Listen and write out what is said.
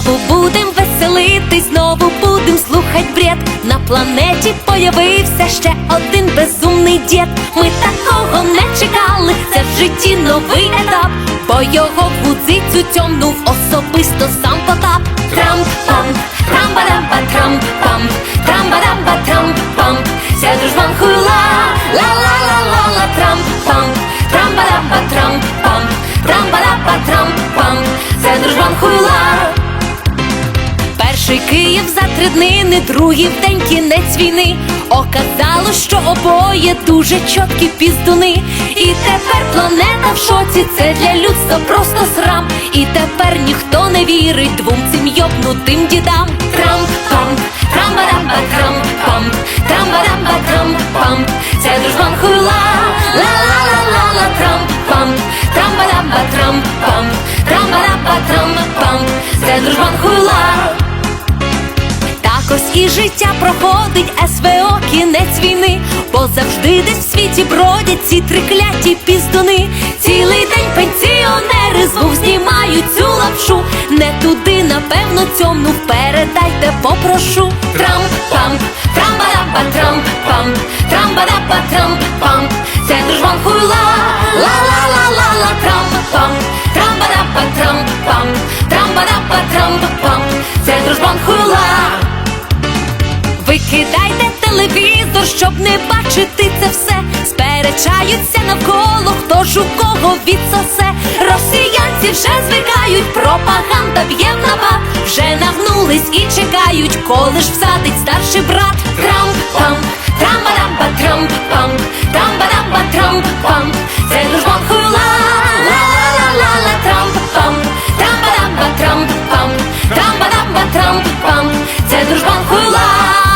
Знову будем веселитись, знову будем слухать бред. На планеті появився ще один безумний дід. Ми такого не чекали, це в житті новий етап. Бо його гудзицю тьомнув особисто сам Потап. Трам-пам, трам-барамба, трам-пам, трам-барамба, трам-пам. Це дружбан хула, ла-ла-ла-ла-ла, трам-пам, трам-барамба, трам-пам, трам-барамба, трам-пам. Це дружбан хула. Перший Київ за три днини, другий в день кінець війни. Оказало, що обоє дуже чіткі піздуни. І тепер планета в шоці, це для людства просто срам. І тепер ніхто не вірить двом цим йобнутим дідам. Трам-пам, і життя проходить СВО, кінець війни, бо завжди десь в світі бродять ці трикляті піздуни. Цілий день пенсіонери знов знімають цю лапшу. Не туди, напевно, цьому передайте, попрошу. Трам-пам, трам-бараба, трам-пам, трам-бараба, трам-пам. Це дружбан хула, ла-ла-ла-ла-ла, трам-пам, трам-бараба, трам-пам, трам-бараба, трам-пам. Це дружбан хула. Щоб не бачити це все. Сперечаються навколо, хто ж у кого відсосе. Росіянці вже звикають, пропаганда б'є в набат. Вже нагнулись і чекають, коли ж всадить старший брат. Трам-пам, трам-барамба, трам-пам, трам-барамба, трам-пам. Це дружбан хула, ла-ла-ла-ла-ла, трам-пам, трам-барамба, трам-пам, трам-барамба. Це дружбан хула. Трам-пам, трам-барапа, трам-пам, трам-барапа, трам-пам. Це дружбан